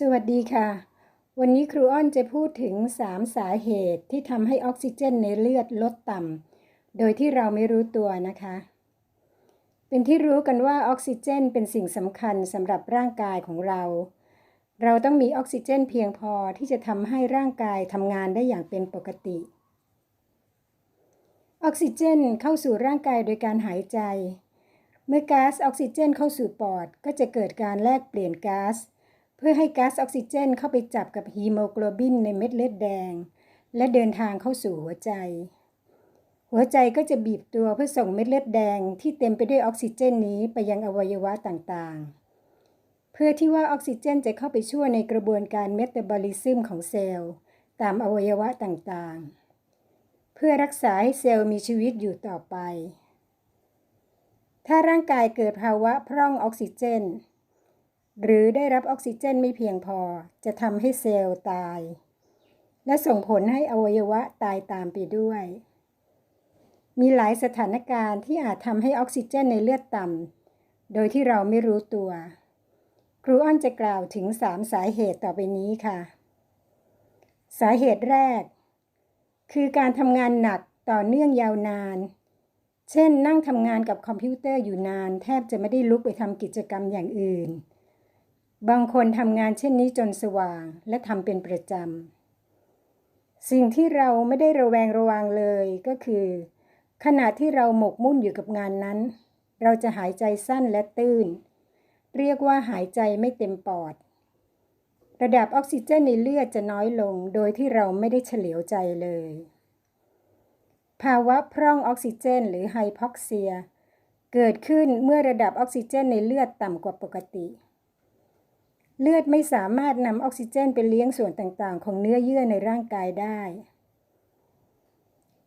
สวัสดีค่ะ วันนี้ครูอ้อนจะพูดถึง 3 สาเหตุที่ทำให้ออกซิเจนในเลือดลดต่ำโดยที่เราไม่รู้ตัวนะคะ เป็นที่รู้กันว่าออกซิเจนเป็นสิ่งสำคัญสำหรับร่างกายของเรา เราต้องมีออกซิเจนเพียงพอที่จะทำให้ร่างกายทำงานได้อย่างเป็นปกติ ออกซิเจนเข้าสู่ร่างกายโดยการหายใจ เมื่อก๊าซออกซิเจนเข้าสู่ปอดก็จะเกิดการแลกเปลี่ยนก๊าซ พื่อให้ก๊าซออกซิเจนเข้าไปจับกับฮีโมโกลบินในเม็ดเลือดแดง และเดินทางเข้าสู่หัวใจ หัวใจก็จะบีบตัวเพื่อส่งเม็ดเลือดแดงที่เต็มไปด้วยออกซิเจนนี้ไปยังอวัยวะต่างๆ เพื่อที่ว่าออกซิเจนจะเข้าไปช่วยในกระบวนการเมตาบอลิซึมของเซลล์ ตามอวัยวะต่างๆ เพื่อรักษาให้เซลล์มีชีวิตอยู่ต่อไป ถ้าร่างกายเกิดภาวะพร่องออกซิเจน หรือได้รับออกซิเจนไม่เพียงพอจะทำให้เซลล์ตาย และส่งผลให้อวัยวะตายตามไปด้วย มีหลายสถานการณ์ที่อาจทำให้ออกซิเจนในเลือดต่ำโดยที่เราไม่รู้ตัว ครูอ้อนจะกล่าวถึง 3 สาเหตุต่อไปนี้ค่ะ สาเหตุแรก คือการทำงานหนักต่อเนื่องยาวนานเช่นนั่งทำงานกับคอมพิวเตอร์อยู่นาน แทบจะไม่ได้ลุกไปทำกิจกรรมอย่างอื่น บางคนทำงานเช่นนี้จนสว่างและทำเป็นประจำ สิ่งที่เราไม่ได้ระแวงระวังเลยก็คือ ขณะที่เราหมกมุ่นอยู่กับงานนั้น เราจะหายใจสั้นและตื้น เรียกว่าหายใจไม่เต็มปอด ระดับออกซิเจนในเลือดจะน้อยลงโดยที่เราไม่ได้เฉลียวใจเลย ภาวะพร่องออกซิเจน หรือไฮพ็อกเซีย เกิดขึ้นเมื่อระดับออกซิเจนในเลือดต่ำกว่าปกติ เลือดไม่สามารถนำออกซิเจนไปเลี้ยงส่วนต่างๆ ของเนื้อเยื่อในร่างกายได้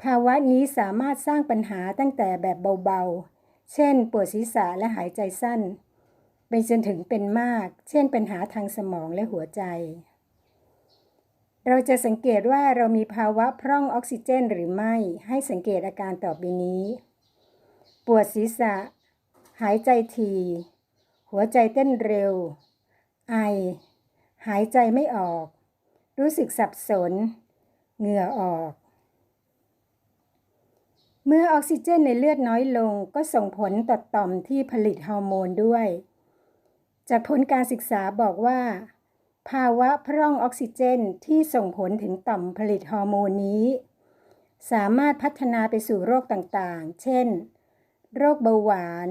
ภาวะนี้สามารถสร้างปัญหาตั้งแต่แบบเบาๆ เช่น ปวดศีรษะและหายใจสั้น ไปจนถึงเป็นมาก เช่น ปัญหาทางสมองและหัวใจ เราจะสังเกตว่าเรามีภาวะพร่องออกซิเจนหรือไม่ ให้สังเกตอาการต่อไปนี้ ปวดศีรษะ หายใจที หัวใจเต้นเร็ว ไอ หายใจไม่ออก รู้สึกสับสน เหงื่อออก เมื่อออกซิเจนในเลือดน้อยลงก็ส่งผลต่อต่อมที่ผลิตฮอร์โมนด้วย จากผลการศึกษาบอกว่า ภาวะพร่องออกซิเจนที่ส่งผลถึงต่อมผลิตฮอร์โมนนี้ สามารถพัฒนาไปสู่โรคต่างๆ เช่น โรคเบาหวาน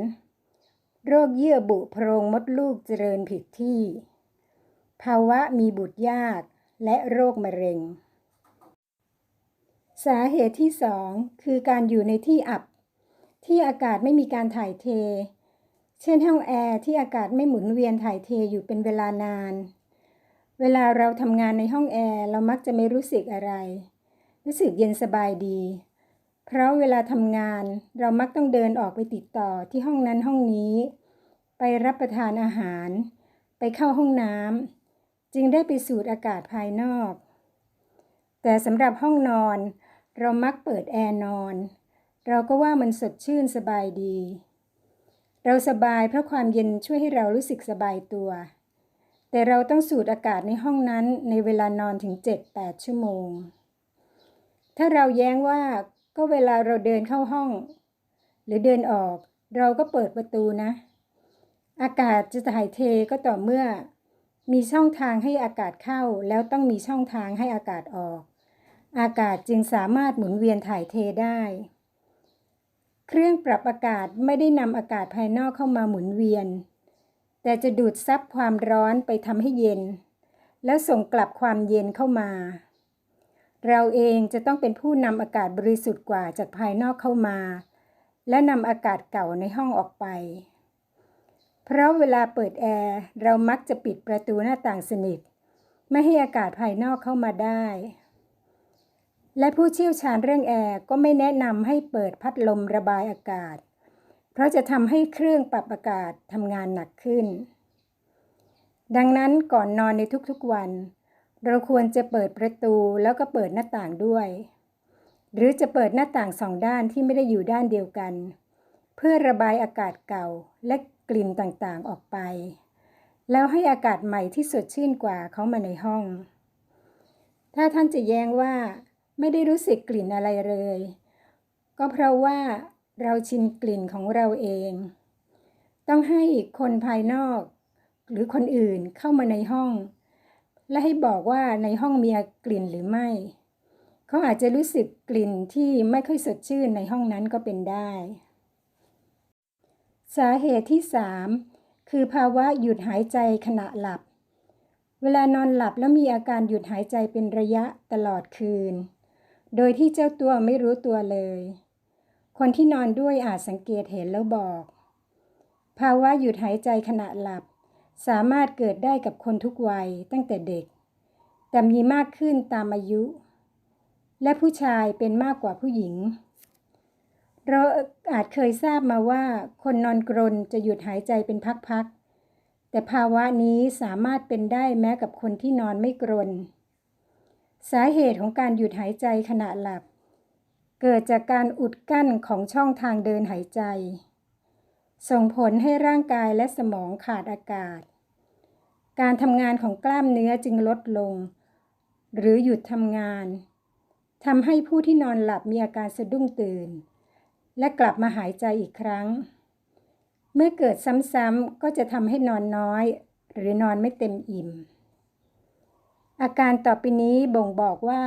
โรคเยื่อบุโพรงมดลูกเจริญผิดที่ ภาวะมีบุตรยาก และโรคมะเร็ง สาเหตุที่สองคือการอยู่ในที่อับ ที่อากาศไม่มีการถ่ายเท เช่นห้องแอร์ที่อากาศไม่หมุนเวียนถ่ายเทอยู่เป็นเวลานาน เวลาเราทำงานในห้องแอร์เรามักจะไม่รู้สึกอะไร รู้สึกเย็นสบายดี เพราะเวลาทำงานเรามักต้องเดินออกไปติดต่อที่ห้องนั้นห้องนี้ ไปรับประทานอาหาร ไปเข้าห้องน้ำจึงได้ไปสูดอากาศภายนอก แต่สำหรับห้องนอน เรามักเปิดแอร์นอน เราก็ว่ามันสดชื่นสบายดี เราสบายเพราะความเย็นช่วยให้เรารู้สึกสบายตัว แต่เราต้องสูดอากาศในห้องนั้นในเวลานอนถึง 7-8 ชั่วโมงถ้าเราแย้งว่า ก็เวลาเราเดินเข้าห้อง หรือเดินออก เราก็เปิดประตูนะ อากาศจะถ่ายเทก็ต่อเมื่อ มีช่องทางให้อากาศเข้า แล้วต้องมีช่องทางให้อากาศออก อากาศจึงสามารถหมุนเวียนถ่ายเทได้ เครื่องปรับอากาศไม่ได้นำอากาศภายนอกเข้ามาหมุนเวียน แต่จะดูดซับความร้อนไปทำให้เย็น แล้วส่งกลับความเย็นเข้ามา เราเองจะต้องเป็นผู้นำอากาศบริสุทธิ์กว่าจากภายนอกเข้ามา และนำอากาศเก่าในห้องออกไป เพราะเวลาเปิดแอร์เรามักจะปิดประตูหน้าต่างสนิท ไม่ให้อากาศภายนอกเข้ามาได้ และผู้เชี่ยวชาญเรื่องแอร์ก็ไม่แนะนำให้เปิดพัดลมระบายอากาศ เพราะจะทำให้เครื่องปรับอากาศทำงานหนักขึ้น ดังนั้นก่อนนอนในทุกๆวัน เราควรจะเปิดประตูแล้วก็เปิดหน้าต่างด้วย หรือจะเปิดหน้าต่างสองด้านที่ไม่ได้อยู่ด้านเดียวกัน เพื่อระบายอากาศเก่าและกลิ่นต่างๆออกไป แล้วให้อากาศใหม่ที่สดชื่นกว่าเขามาในห้อง ถ้าท่านจะแย้งว่าไม่ได้รู้สึกกลิ่นอะไรเลย ก็เพราะว่าเราชินกลิ่นของเราเอง ต้องให้คนภายนอก หรือคนอื่นเข้ามาในห้อง และให้บอกว่าในห้องมีกลิ่นหรือไม่ เขาอาจจะรู้สึกกลิ่นที่ไม่ค่อยสดชื่นในห้องนั้นก็เป็นได้ สาเหตุที่ 3 คือภาวะหยุดหายใจขณะหลับ เวลานอนหลับแล้วมีอาการหยุดหายใจเป็นระยะตลอดคืน โดยที่เจ้าตัวไม่รู้ตัวเลย คนที่นอนด้วยอาจสังเกตเห็นแล้วบอก ภาวะหยุดหายใจขณะหลับ สามารถเกิดได้กับคนทุกวัยตั้งแต่เด็ก แต่มีมากขึ้นตามอายุ และผู้ชายเป็นมากกว่าผู้หญิง เราอาจเคยทราบมาว่าคนนอนกรนจะหยุดหายใจเป็นพักๆ แต่ภาวะนี้สามารถเป็นได้แม้กับคนที่นอนไม่กรน สาเหตุของการหยุดหายใจขณะหลับ เกิดจากการอุดกั้นของช่องทางเดินหายใจ ส่งผลให้ร่างกายและสมองขาดอากาศ การทำงานของกล้ามเนื้อจึงลดลง หรือหยุดทำงานทำให้ผู้ที่นอนหลับมีอาการสะดุ้งตื่น และกลับมาหายใจอีกครั้ง เมื่อเกิดซ้ำๆก็จะทำให้นอนน้อย หรือนอนไม่เต็มอิ่ม อาการต่อไปนี้บ่งบอกว่า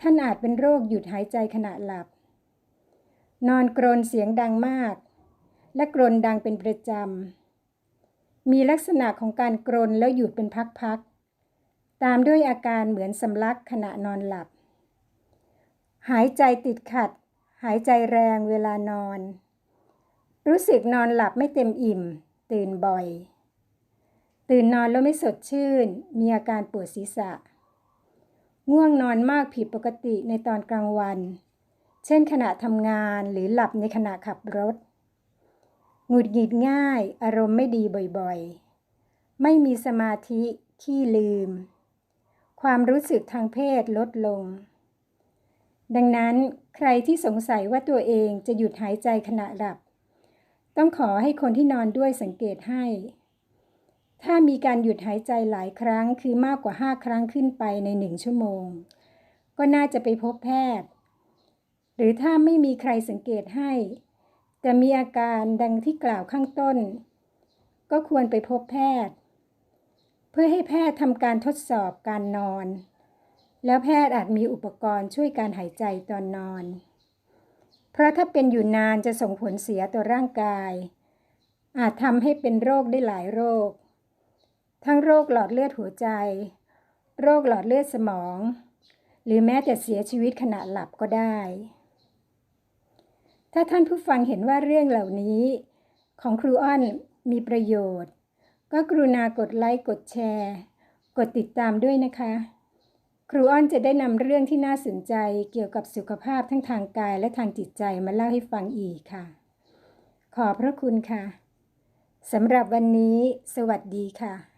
ท่านอาจเป็นโรคหยุดหายใจขณะหลับ นอนกรนเสียงดังมาก และกรนดังเป็นประจำ มีลักษณะของการกรนแล้วหยุดเป็นพักๆ ตามด้วยอาการเหมือนสำลักขณะนอนหลับ หายใจติดขัด หายใจแรงเวลานอน รู้สึกนอนหลับไม่เต็มอิ่ม ตื่นบ่อย ตื่นนอนแล้วไม่สดชื่น มีอาการปวดศีรษะ ง่วงนอนมากผิดปกติในตอนกลางวัน เช่นขณะทำงานหรือหลับในขณะขับรถ งุดหงิดง่าย อารมณ์ไม่ดีบ่อยๆ ไม่มีสมาธิขี้ลืม ความรู้สึกทางเพศลดลง ดังนั้นใครที่สงสัยว่าตัวเองจะหยุดหายใจขณะหลับ ต้องขอให้คนที่นอนด้วยสังเกตให้ ถ้ามีการหยุดหายใจหลายครั้งคือมากกว่า 5 ครั้งขึ้นไปในหนึ่งชั่วโมง ก็น่าจะไปพบแพทย์ หรือถ้าไม่มีใครสังเกตให้ แต่มีอาการดังที่กล่าวข้างต้น ก็ควรไปพบแพทย์ เพื่อให้แพทย์ทำการทดสอบการนอน แล้วแพทย์อาจมีอุปกรณ์ช่วยการหายใจตอนนอน เพราะถ้าเป็นอยู่นานจะส่งผลเสียต่อร่างกาย อาจทำให้เป็นโรคได้หลายโรค ทั้งโรคหลอดเลือดหัวใจ โรคหลอดเลือดสมอง หรือแม้แต่เสียชีวิตขณะหลับก็ได้ ถ้าท่านผู้ฟังเห็นว่าเรื่องเหล่านี้ ของครูอ้อนมีประโยชน์ ก็กรุณากดไลค์กดแชร์ กดติดตามด้วยนะคะ ครูอ้อนจะได้นำเรื่องที่น่าสนใจเกี่ยวกับสุขภาพทั้งทางกายและทางจิตใจมาเล่าให้ฟังอีกค่ะ ขอบพระคุณค่ะสำหรับวันนี้ สวัสดีค่ะ